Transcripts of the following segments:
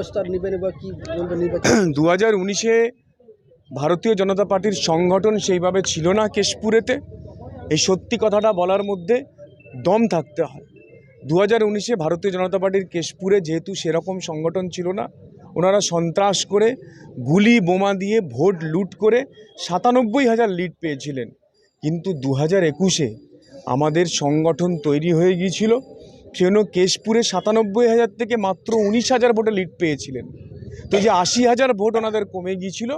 ব্যবস্থা নেবেন বা দু হাজার উনিশে ভারতীয় জনতা পার্টির সংগঠন সেইভাবে ছিল না কেশপুরেতে। এই সত্যি কথাটা বলার মধ্যে দম থাকতে হয়। দু হাজার উনিশে ভারতীয় জনতা পার্টির কেশপুরে যেহেতু সেরকম সংগঠন ছিল না, ওনারা সন্ত্রাস করে গুলি, বোমা দিয়ে ভোট লুট করে সাতানব্বই হাজার লিড পেয়েছিলেন। কিন্তু দু হাজার একুশে আমাদের সংগঠন তৈরি হয়ে গিয়েছিল। সেজন্য কেশপুরে সাতানব্বই হাজার থেকে মাত্র উনিশ হাজার ভোটে লিড পেয়েছিলেন। তো যে আশি হাজার ভোট ওনাদের কমে গিয়েছিল,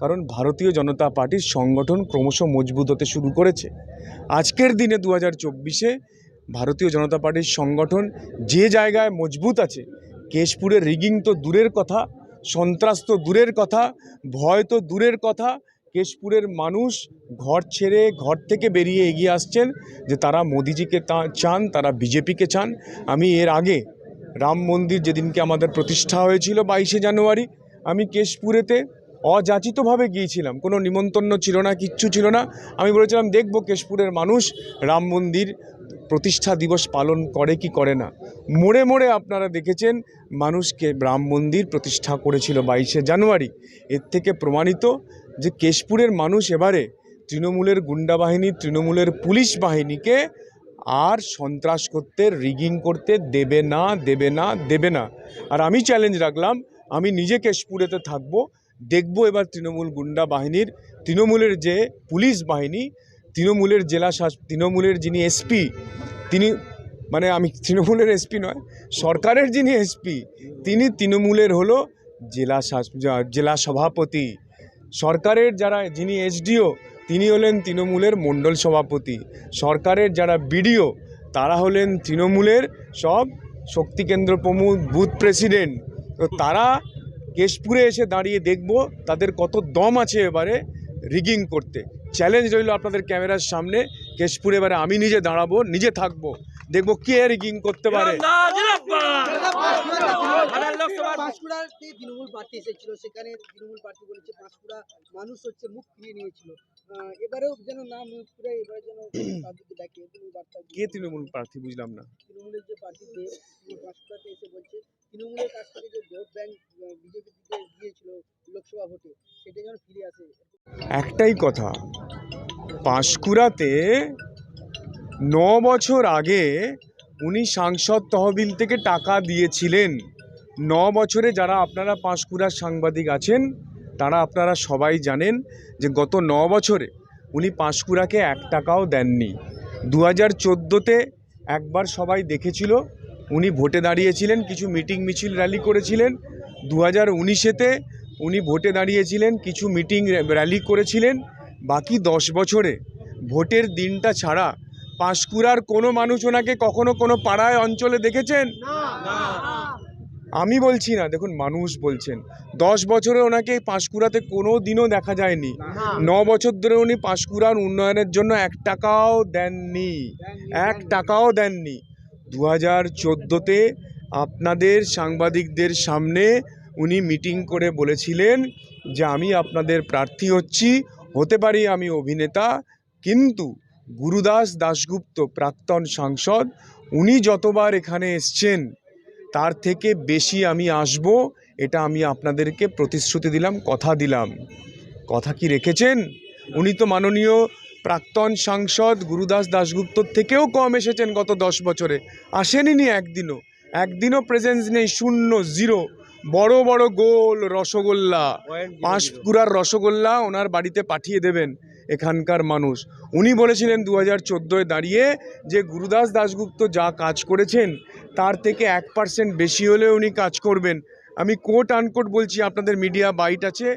কারণ ভারতীয় জনতা পার্টির সংগঠন ক্রমশ মজবুত হতে শুরু করেছে। আজকের দিনে দু হাজার চব্বিশে ভারতীয় জনতা পার্টির সংগঠন যে জায়গায় মজবুত আছে, কেশপুরের রিগিং তো দূরের কথা, সন্ত্রাস তো দূরের কথা, ভয় তো দূরের কথা কেশপুরের মানুষ ঘর ছেড়ে ঘর থেকে বেরিয়ে এগিয়ে আসছেন যে তারা মোদিজিকে চান, তারা বিজেপিকে চান। আমি এর আগে রাম মন্দির যেদিনকে আমাদের প্রতিষ্ঠা হয়েছিল বাইশে জানুয়ারি, আমি কেশপুরেতে অযাচিতভাবে গিয়েছিলাম। কোনো নিমন্ত্রণ ছিল না, কিচ্ছু ছিল না। আমি বলেছিলাম, দেখব কেশপুরের মানুষ রাম মন্দির প্রতিষ্ঠা দিবস পালন করে কি করে না? মোড়ে মোড়ে আপনারা দেখেছেন, মানুষকে রাম মন্দির প্রতিষ্ঠা করেছিল বাইশে জানুয়ারি। এর থেকে প্রমাণিত যে কেশপুরের মানুষ এবারে তৃণমূলের গুন্ডা বাহিনী, তৃণমূলের পুলিশ বাহিনীকে আর সন্ত্রাস করতে, রিগিং করতে দেবে না দেবে না দেবে না। আর আমি চ্যালেঞ্জ রাখলাম, আমি নিজে কেশপুরেতে থাকব, দেখব এবার তৃণমূল গুন্ডা বাহিনীর, তৃণমূলের যে পুলিশ বাহিনী তৃণমূলের জেলা তৃণমূলের যিনি এসপি, তিনি মানে আমি তৃণমূলের এসপি নয়, সরকারের যিনি এসপি, তিনি তৃণমূলের হলো জেলা জেলা সভাপতি। সরকারের যারা যিনি এসডিও, তিনি হলেন তৃণমূলের মণ্ডল সভাপতি। সরকারের যারা বিডিও, তারা হলেন তৃণমূলের সব শক্তিকেন্দ্র প্রমুখ বুথ প্রেসিডেন্ট। তো তারা কেশপুরে এসে দাঁড়িয়ে দেখব তাদের কত দম আছে এবারে রিগিং করতে। চ্যালেঞ্জ রইল আপনাদের ক্যামেরার সামনে। কেশপুরে এবারে আমি নিজে দাঁড়াবো নিজে থাকব। দেখব কে রিগিং করতে পারে। তৃণমূল প্রার্থী এসেছিল। সেখানে তৃণমূল প্রার্থী বলেছে পাঁশকুড়া মানুষ হচ্ছে মুখ ফিরিয়ে নিয়েছিল। এবারেও যেন না মুখ ফিরে এবারে যেন কে তৃণমূল প্রার্থী বুঝলাম না। তৃণমূলের যে প্রার্থী পাঁশকুড়াতে এসে বলছে তৃণমূলের কাছ থেকে যে ভোট ব্যাংক বিজেপি দিতে গিয়েছিল লোকসভা ভোটে সেটা যেন ফিরে আসে। একটাই কথা পাঁশকুড়াতে ন বছর আগে উনি সাংসদ তহবিল থেকে টাকা দিয়েছিলেন। ন বছরে যারা আপনারা পাঁশকুড়ার সাংবাদিক আছেন, তারা আপনারা সবাই জানেন যে গত ন বছরে উনি পাঁশকুড়াকে এক টাকাও দেননি। দু হাজার চোদ্দোতে একবার সবাই দেখেছিল, উনি ভোটে দাঁড়িয়েছিলেন, কিছু মিটিং মিছিল র্যালি করেছিলেন। দু হাজার উনিশেতে উনি ভোটে দাঁড়িয়েছিলেন, কিছু মিটিং র্যালি করেছিলেন। বাকি দশ বছরে ভোটের দিনটা ছাড়া পাঁশকুড়ার কোনো মানুষ ওনাকে কখনো কোনো পাড়ায় অঞ্চলে দেখেছেন? আমি বলছি না দেখুন মানুষ বলছেন। দশ বছরে ওনাকে পাঁশকুড়াতে কোনো দিনও দেখা যায়নি। ন। বছর ধরে উনি পাঁশকুড়ার উন্নয়নের জন্য এক টাকাও দেননি। এক টাকাও দেননি। দু হাজার চোদ্দোতে আপনাদের সাংবাদিকদের সামনে উনি মিটিং করে বলেছিলেন যে আমি আপনাদের প্রার্থী হচ্ছি হতে পারি আমি অভিনেতা, কিন্তু গুরুদাস দাশগুপ্ত প্রাক্তন সাংসদ, উনি যতবার এখানে এসছেন, তার থেকে বেশি আমি আসব, এটা আমি আপনাদেরকে প্রতিশ্রুতি দিলাম, কথা দিলাম। কথা কি রেখেছেন? উনি তো মাননীয় প্রাক্তন সাংসদ গুরুদাস দাশগুপ্তর থেকেও কম এসেছেন গত দশ বছরে। আসেনি একদিনও। একদিনও প্রেজেন্স নেই, শূন্য জিরো বড় বড় গোল রসগোল্লা। পাঁশকুড়ার রসগোল্লা ওনার বাড়িতে পাঠিয়ে দেবেন এখানকার মানুষ। উনি বলেছিলেন দু হাজার চোদ্দোয় দাঁড়িয়ে যে গুরুদাস দাশগুপ্ত যা কাজ করেছেন তার থেকে এক পার্সেন্ট বেশি হলে উনি কাজ করবেন। আমি কোট আনকোট বলছি আপনাদের মিডিয়া বাইট আছে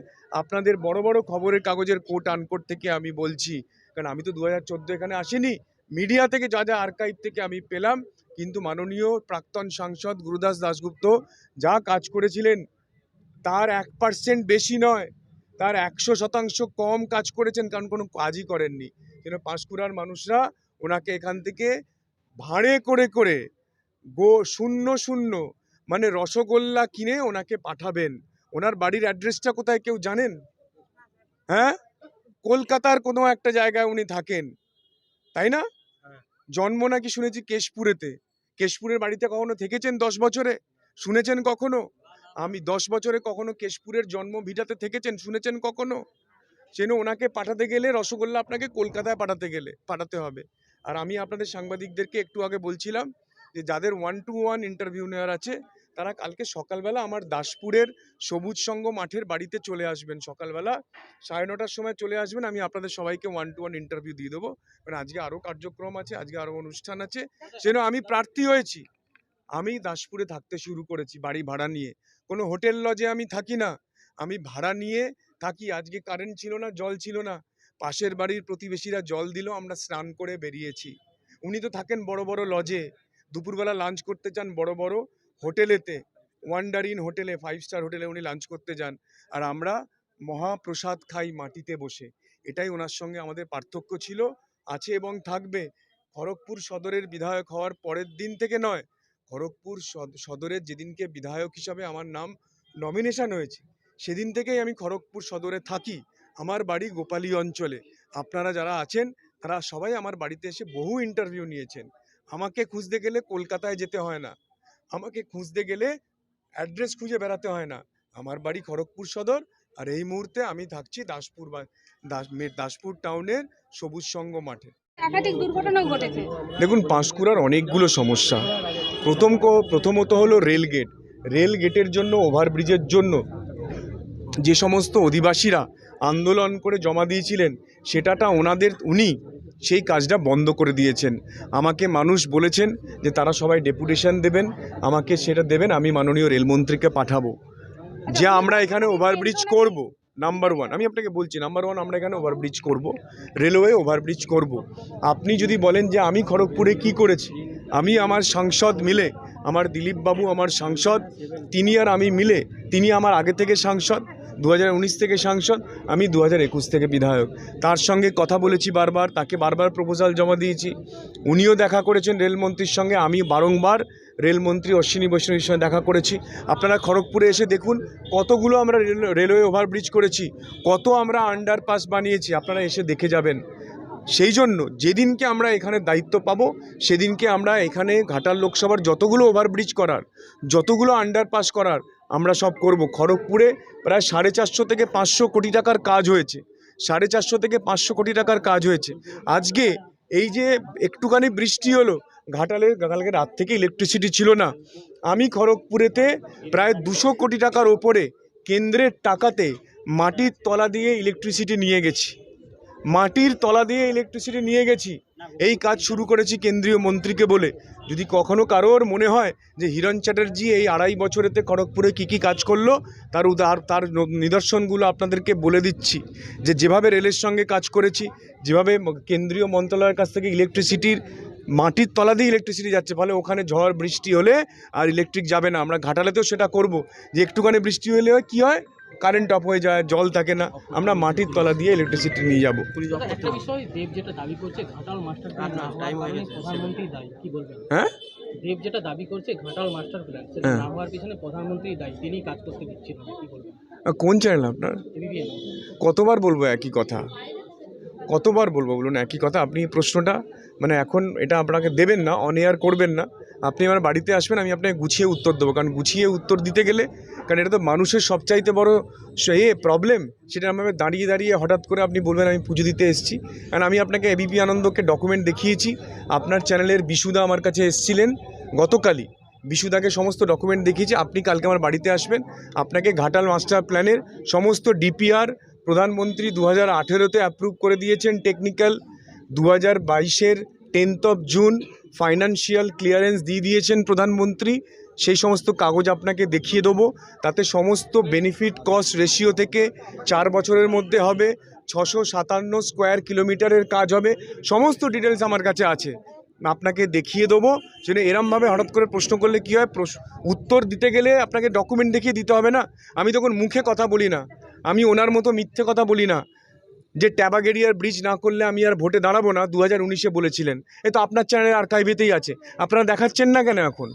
আপনাদের বড় বড় খবরের কাগজের কোট আনকোট থেকে আমি বলছি। কারণ আমি তো দু হাজার চোদ্দ এখানে আসিনি। মিডিয়া থেকে যা যা আর্কাইভ থেকে আমি পেলাম। কিন্তু মাননীয় প্রাক্তন সাংসদ গুরুদাস দাশগুপ্ত যা কাজ করেছিলেন, তার এক পার্সেন্ট বেশি নয়, তার একশো শতাংশ কম কাজ করেছেন, কারণ কোনো কাজই করেননি। কিন্তু পাঁশকুড়ার মানুষরা ওনাকে এখান থেকে ভাড়ে করে করে গো শূন্য শূন্য মানে রসগোল্লা কিনে ওনাকে পাঠাবেন। ওনার বাড়ির অ্যাড্রেসটা কোথায় কেউ জানেন? হ্যাঁ? কলকাতার কোনো একটা জায়গায় উনি থাকেন। তাই না? জন্ম নাকি শুনেছি কেশপুরেতে? কেশপুরের বাড়িতে কখনো থেকেছেন দশ বছরে? শুনেছেন কখনো? আমি দশ বছরে কখনো কেশপুরের জন্ম ভিটাতে থেকেছেন, শুনেছেন কখনো? সেন ওনাকে পাঠাতে গেলে, রসগোল্লা আপনাকে কলকাতায় পাঠাতে গেলে, পাঠাতে হবে। আর আমি আপনাদের সাংবাদিকদেরকে একটু আগে বলছিলাম যে, যাদের ওয়ান টু ওয়ান ইন্টারভিউ নেওয়ার আছে তারা কালকে সকালবেলা আমার দাসপুরের সবুজ সঙ্গ মাঠের বাড়িতে চলে আসবেন। সকালবেলা সাড়ে নটার সময় চলে আসবেন। আমি আপনাদের সবাইকে ওয়ান টু ওয়ান ইন্টারভিউ দিয়ে দেবো। কারণ আজকে আরও কার্যক্রম আছে, আজকে আরও অনুষ্ঠান আছে। সেজন্য আমি প্রার্থী হয়েছি। আমি দাসপুরে থাকতে শুরু করেছি বাড়ি ভাড়া নিয়ে। কোনো হোটেল লজে আমি থাকি না। আমি ভাড়া নিয়ে থাকি। আজকে কারেন্ট ছিল না, জল ছিল না। পাশের বাড়ির প্রতিবেশীরা জল দিল, আমরা স্নান করে বেরিয়েছি। উনি তো থাকেন বড় বড় লজে। দুপুরবেলা লাঞ্চ করতে চান বড় বড়। হোটেলেতে ওয়ান্ডার ইন হোটেলে, ফাইভ স্টার হোটেলে উনি লাঞ্চ করতে যান। আর আমরা মহাপ্রসাদ খাই মাটিতে বসে। এটাই ওনার সঙ্গে আমাদের পার্থক্য ছিল, আছে এবং থাকবে। খড়গপুর সদরের বিধায়ক হওয়ার পরের দিন থেকে নয়, খড়গপুর সদ- সদরের যেদিনকে বিধায়ক হিসাবে আমার নাম নমিনেশন হয়েছে, সেদিন থেকেই আমি খড়গপুর সদরে থাকি, আমার বাড়ি গোপালী অঞ্চলে। আপনারা যারা আছেন, তারা সবাই আমার বাড়িতে এসে বহু ইন্টারভিউ নিয়েছেন। আমাকে খুঁজতে গেলে কলকাতায় যেতে হয় না। আমাকে খুঁজতে গেলে অ্যাড্রেস খুঁজে বেড়াতে হয় না। আমার বাড়ি খড়গপুর সদর আর এই মুহূর্তে আমি থাকছি দাসপুর বা দাসপুর টাউনের সবুজ সঙ্গ মাঠে। একাধিক দুর্ঘটনা ঘটেছে। দেখুন পাঁশকুড়ার অনেকগুলো সমস্যা। প্রথম প্রথমত হলো রেল গেট রেল গেটের জন্য ওভারব্রিজের জন্য যে সমস্ত অধিবাসীরা আন্দোলন করে জমা দিয়েছিলেন সেটাটা ওনাদের উনি সেই কাজটা বন্ধ করে দিয়েছেন। আমাকে মানুষ বলেছেন যে তারা সবাই ডেপুটেশন দেবেন, আমাকে সেটা দেবেন, আমি মাননীয় রেলমন্ত্রীকে পাঠাবো। যে আমরা এখানে ওভারব্রিজ করব নাম্বার ওয়ান আমি আপনাকে বলছি নাম্বার ওয়ান আমরা এখানে ওভারব্রিজ করব রেলওয়ে ওভারব্রিজ করব। আপনি যদি বলেন যে আমি খড়গপুরে কি করেছি, আমি আমার সাংসদ মিলে, আমার দিলীপবাবু আমার সাংসদ, তিনি আর আমি মিলে, তিনি আমার আগে থেকে সাংসদ দু হাজার উনিশ থেকে সাংসদ, আমি দু হাজার একুশ থেকে বিধায়ক। তার সঙ্গে কথা বলেছি বারবার, তাকে বারবার প্রপোজাল জমা দিয়েছি। উনিও দেখা করেছেন রেলমন্ত্রীর সঙ্গে, আমি বারংবার রেলমন্ত্রী অশ্বিনী বৈষ্ণবীর সঙ্গে দেখা করেছি। আপনারা খড়গপুরে এসে দেখুন, কতগুলো আমরা রেল, রেলওয়ে ওভারব্রিজ করেছি, কত আমরা আন্ডারপাস বানিয়েছি, আপনারা এসে দেখে যাবেন। সেই জন্য যেদিনকে আমরা এখানে দায়িত্ব পাবো, সেদিনকে আমরা এখানে ঘাটাল লোকসভার যতগুলো ওভারব্রিজ করার, যতগুলো আন্ডারপাস করার আমরা সব করব। খড়গপুরে প্রায় সাড়ে চারশো থেকে পাঁচশো কোটি টাকার কাজ হয়েছে। সাড়ে চারশো থেকে পাঁচশো কোটি টাকার কাজ হয়েছে। আজকে এই যে একটুখানি বৃষ্টি হলো, ঘাটালে কালকে রাত থেকে ইলেকট্রিসিটি ছিল না। আমি খড়গপুরেতে প্রায় দুশো কোটি টাকার ওপরে কেন্দ্রের টাকাতে মাটির তলা দিয়ে ইলেকট্রিসিটি নিয়ে গেছি। মাটির তলা দিয়ে ইলেকট্রিসিটি নিয়ে গেছি। এই কাজ শুরু করেছি কেন্দ্রীয় মন্ত্রীকে বলে। যদি কখনো কারোর মনে হয় যে হিরণ চ্যাটার্জি এই আড়াই বছরেতে খড়গপুরে কী কী কাজ করল, তার উদার, তার নিদর্শনগুলো আপনাদেরকে বলে দিচ্ছি। যে যেভাবে রেলের সঙ্গে কাজ করেছি, যেভাবে কেন্দ্রীয় মন্ত্রণালয়ের কাছ থেকে ইলেকট্রিসিটির মাটির তলা দিয়ে ইলেকট্রিসিটি যাচ্ছে, ফলে ওখানে ঝড়, বৃষ্টি হলে আর ইলেকট্রিক যাবে না। আমরা ঘাটালেতেও সেটা করব। যে একটুখানি বৃষ্টি হলে কি হয়? কারেন্ট অফ হয়ে যায় জল থাকে না। আমরা মাটির তলা দিয়ে ইলেকট্রিসিটি নিয়ে যাব। দাদা, একটা বিষয় দেব যেটা দাবি করছে ঘাটাল মাস্টার প্ল্যান না হওয়ার কারণে প্রধানমন্ত্রী দায়ী। কি বলবেন? হ্যাঁ? দেব যেটা দাবি করছে ঘাটাল মাস্টার প্ল্যান সেটা হ্যাঁ। না হওয়ার পিছনে প্রধানমন্ত্রী দায়ী তিনি কাজ করতে দিচ্ছিল না কি বলবেন? কোন চ্যানেল আপনার? কতবার বলব একই কথা? কতবার বলব বলুন, একই কথা, আপনি প্রশ্নটা মানে এখন এটা আপনাকে দেবেন না অন এয়ার করবেন না। আপনি আমার বাড়িতে আসবেন, আমি আপনাকে গুছিয়ে উত্তর দেবো। কারণ গুছিয়ে উত্তর দিতে গেলে, কারণ এটা তো মানুষের সবচাইতে বড় এ প্রবলেম সেটা আমাকে দাঁড়িয়ে দাঁড়িয়ে হঠাৎ করে আপনি বলবেন, আমি পুজো দিতে এসেছি। কারণ আমি আপনাকে এবিপি আনন্দকে ডকুমেন্ট দেখিয়েছি, আপনার চ্যানেলের বিশুদা আমার কাছে এসেছিলেন গতকালই। বিশুদাকে সমস্ত ডকুমেন্ট দেখিয়েছি, আপনি কালকে আমার বাড়িতে আসবেন, আপনাকে ঘাটাল মাস্টার প্ল্যানের সমস্ত ডিপিআর প্রধানমন্ত্রী দু হাজার আঠেরোতে অ্যাপ্রুভ করে দিয়েছেন টেকনিক্যাল দু হাজার বাইশের tenth of June financial clearance দিয়ে দিয়েছেন প্রধানমন্ত্রী। সেই সমস্ত কাগজ আপনাকে দেখিয়ে দেবো। তাতে সমস্ত বেনিফিট কস্ট রেশিও থেকে চার বছরের মধ্যে হবে। ছশো সাতান্ন স্কোয়ার কিলোমিটারের কাজ হবে। সমস্ত ডিটেলস আমার কাছে আছে। আপনাকে দেখিয়ে দেবো। সেটা এরমভাবে হঠাৎ করে প্রশ্ন করলে কী হয়? উত্তর দিতে গেলে আপনাকে ডকুমেন্ট দেখিয়ে দিতে হবে না? আমি তখন মুখে কথা বলি না। আমি ওনার মতো মিথ্যে কথা বলি না। যে ট্যাবাগেরিয়ার ব্রিজ না করলে আমি আর ভোটে দাঁড়াবো না দু হাজার উনিশে বলেছিলেন। এ তো আপনার চ্যানেলের আর্কাইভেতেই আছে। আপনারা দেখাচ্ছেন না কেন এখন?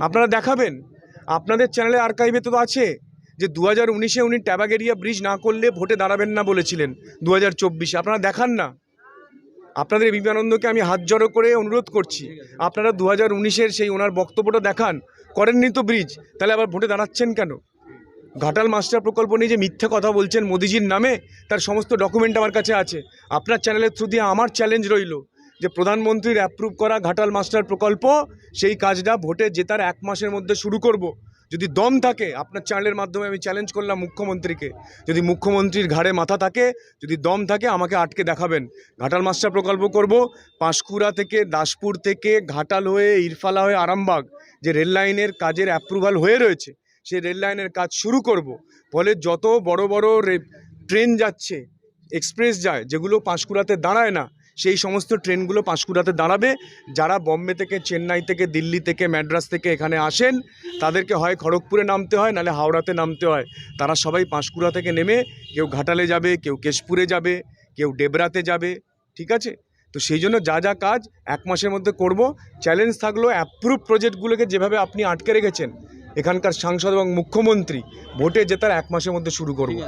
আপনারা দেখাবেন? আপনাদের চ্যানেলে আর্কাইভে তো আছে যে দু হাজার উনিশে উনি ট্যাবাগেরিয়া ব্রিজ না করলে ভোটে দাঁড়াবেন না বলেছিলেন দু হাজার চব্বিশে। আপনারা দেখান না। আপনাদের বিবেকানন্দকে আমি হাত জড়ো করে অনুরোধ করছি। আপনারা দু হাজার উনিশের সেই ওনার বক্তব্যটা দেখান। করেননি তো ব্রিজ, তাহলে আবার ভোটে দাঁড়াচ্ছেন কেন? ঘাটাল মাস্টার প্রকল্প নিয়ে যে মিথ্যে কথা বলছেন মোদিজির নামে, তার সমস্ত ডকুমেন্ট আমার কাছে আছে। আপনার চ্যানেলের থ্রু দিয়ে আমার চ্যালেঞ্জ রইল যে প্রধানমন্ত্রীর অ্যাপ্রুভ করা ঘাটাল মাস্টার প্রকল্প, সেই কাজটা ভোটে জেতার এক মাসের মধ্যে শুরু করব। যদি দম থাকে, আপনার চ্যানেলের মাধ্যমে আমি চ্যালেঞ্জ করলাম মুখ্যমন্ত্রীকে। যদি মুখ্যমন্ত্রীর ঘাড়ে মাথা থাকে, যদি দম থাকে, আমাকে আটকে দেখাবেন। ঘাটাল মাস্টার প্রকল্প করব পাঁশকুড়া থেকে দাসপুর থেকে ঘাটাল হয়ে, ইরফালা হয়ে আরামবাগ, যে রেল লাইনের কাজের অ্যাপ্রুভাল হয়ে রয়েছে। সেই রেল লাইনের কাজ শুরু করব। ফলে যত বড় বড় ট্রেন যাচ্ছে এক্সপ্রেস যায়, যেগুলো পাঁশকুড়াতে দাঁড়ায় না, সেই সমস্ত ট্রেনগুলো পাঁশকুড়াতে দাঁড়াবে। যারা বম্বে থেকে, চেন্নাই থেকে, দিল্লি থেকে ম্যাড্রাস থেকে এখানে আসেন, তাদেরকে হয় খড়গপুরে নামতে হয়, নাহলে হাওড়াতে নামতে হয়। তারা সবাই পাঁশকুড়া থেকে নেমে কেউ ঘাটালে যাবে, কেউ কেশপুরে যাবে, কেউ ডেবরাতে যাবে, ঠিক আছে? তো সেই জন্য যা যা কাজ এক মাসের মধ্যে করব। চ্যালেঞ্জ থাকল অ্যাপ্রুভ প্রজেক্টগুলোকে যেভাবে আপনি আটকে রেখেছেন এখানকার সাংসদ এবং মুখ্যমন্ত্রী ভোটে জেতার এক মাসের মধ্যে শুরু করব।